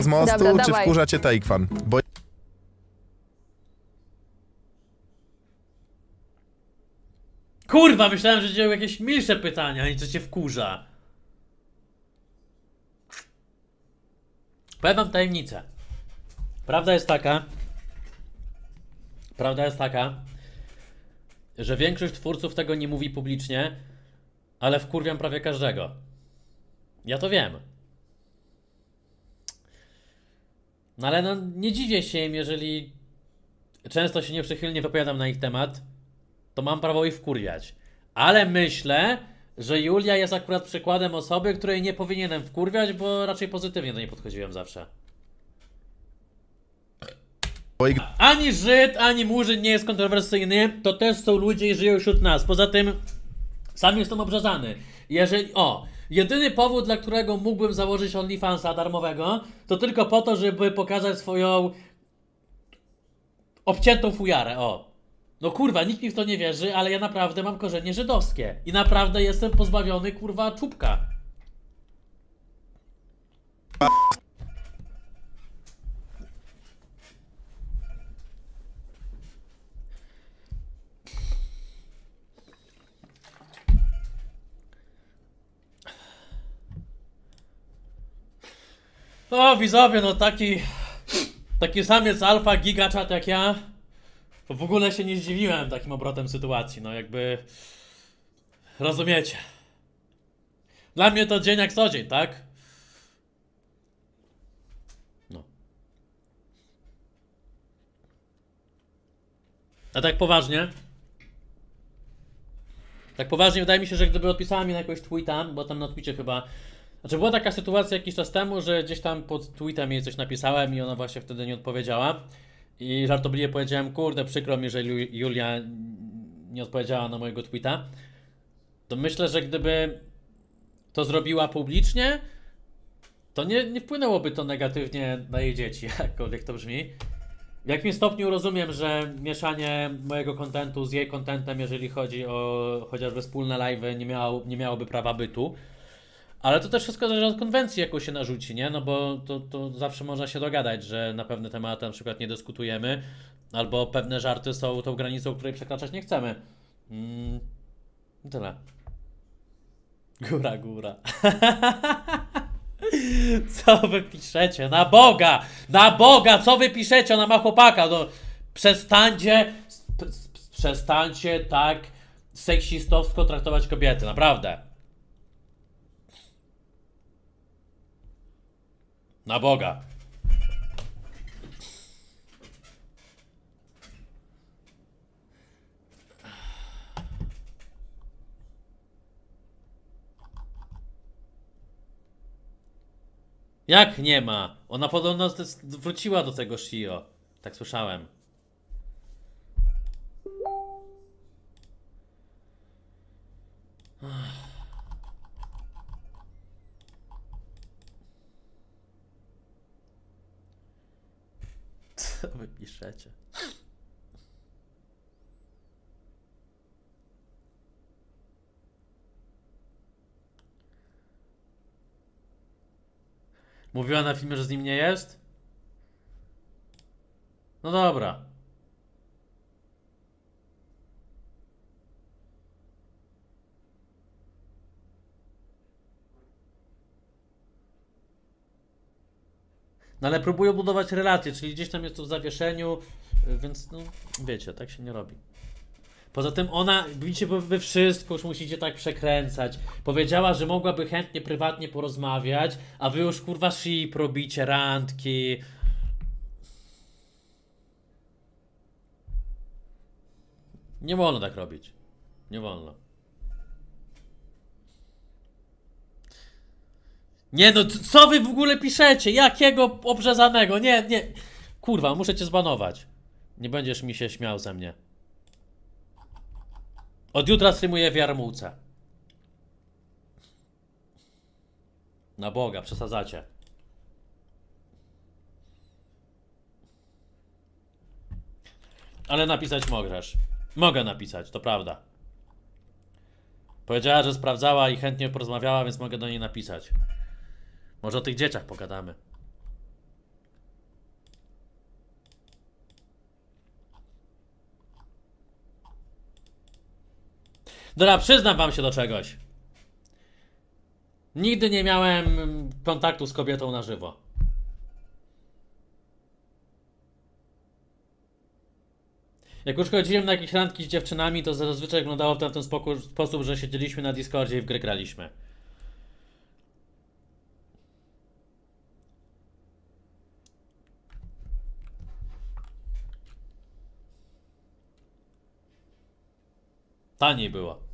z mostu, Dobra, czy dawaj. wkurza cię Take-Fan? Bo Kurwa, myślałem, że dzieją jakieś milsze pytania, i co cię wkurza. Powiem wam tajemnicę. Prawda jest taka, prawda jest taka, że większość twórców tego nie mówi publicznie, ale wkurwiam prawie każdego. Ja to wiem. No ale no, nie dziwię się im, jeżeli często się nieprzychylnie wypowiadam na ich temat, to mam prawo ich wkurwiać. Ale myślę, że Julia jest akurat przykładem osoby, której nie powinienem wkurwiać, bo raczej pozytywnie do niej podchodziłem zawsze. Ani Żyd, ani Murzyn nie jest kontrowersyjny, to też są ludzie i żyją wśród nas. Poza tym, sam jestem obrzezany. Jeżeli, o, jedyny powód, dla którego mógłbym założyć OnlyFansa darmowego, to tylko po to, żeby pokazać swoją obciętą fujarę, o. No kurwa, nikt mi w to nie wierzy, ale ja naprawdę mam korzenie żydowskie. I naprawdę jestem pozbawiony, kurwa, czubka. O, widzowie, no taki... Taki samiec alfa, gigaczat jak ja, to w ogóle się nie zdziwiłem takim obrotem sytuacji, no jakby... Rozumiecie. Dla mnie to dzień jak co dzień, tak? No. A tak poważnie? Tak poważnie wydaje mi się, że gdyby odpisała mi na jakiegoś tweeta, bo tam na Twitcie chyba... Znaczy była taka sytuacja jakiś czas temu, że gdzieś tam pod tweetem jej coś napisałem i ona właśnie wtedy nie odpowiedziała. I żartobliwie powiedziałem, kurde, przykro mi, że Julia nie odpowiedziała na mojego tweeta. To myślę, że gdyby to zrobiła publicznie, to nie, nie wpłynęłoby to negatywnie na jej dzieci, jakkolwiek to brzmi. W jakim stopniu rozumiem, że mieszanie mojego kontentu z jej kontentem, jeżeli chodzi o chociażby wspólne live'y, nie, miało, nie miałoby prawa bytu. Ale to też wszystko zależy od konwencji, jaką się narzuci, nie? No bo to, to zawsze można się dogadać, że na pewne tematy na przykład nie dyskutujemy, albo pewne żarty są tą granicą, której przekraczać nie chcemy. Mm, tyle. Góra, góra. Co wy piszecie? Na Boga! Na Boga! Co wy piszecie? Ona ma chłopaka! No, przestańcie, przestańcie tak seksistowsko traktować kobiety, naprawdę. Na Boga. Jak nie ma? Ona podobno zdes- wróciła do tego Shio. Tak słyszałem. Co wy piszecie? Mówiła na filmie, że z nim nie jest? No dobra. No ale próbują budować relacje, czyli gdzieś tam jest to w zawieszeniu, y, więc no wiecie, tak się nie robi. Poza tym ona, widzicie, wy wszystko już musicie tak przekręcać. Powiedziała, że mogłaby chętnie prywatnie porozmawiać, a wy już kurwa ship robicie, randki. Nie wolno tak robić. Nie wolno. Nie no, co wy w ogóle piszecie? Jakiego obrzezanego? Nie, nie. Kurwa, muszę cię zbanować. Nie będziesz mi się śmiał ze mnie. Od jutra streamuję w Jarmułce. Na Boga, przesadzacie. Ale napisać możesz. Mogę napisać, to prawda. Powiedziała, że sprawdzała i chętnie porozmawiała, więc mogę do niej napisać. Może o tych dzieciach pogadamy. Dobra, przyznam wam się do czegoś. Nigdy nie miałem kontaktu z kobietą na żywo. Jak już chodziłem na jakieś randki z dziewczynami, to zazwyczaj wyglądało w ten sposób, że siedzieliśmy na Discordzie i w graliśmy. Taniej było.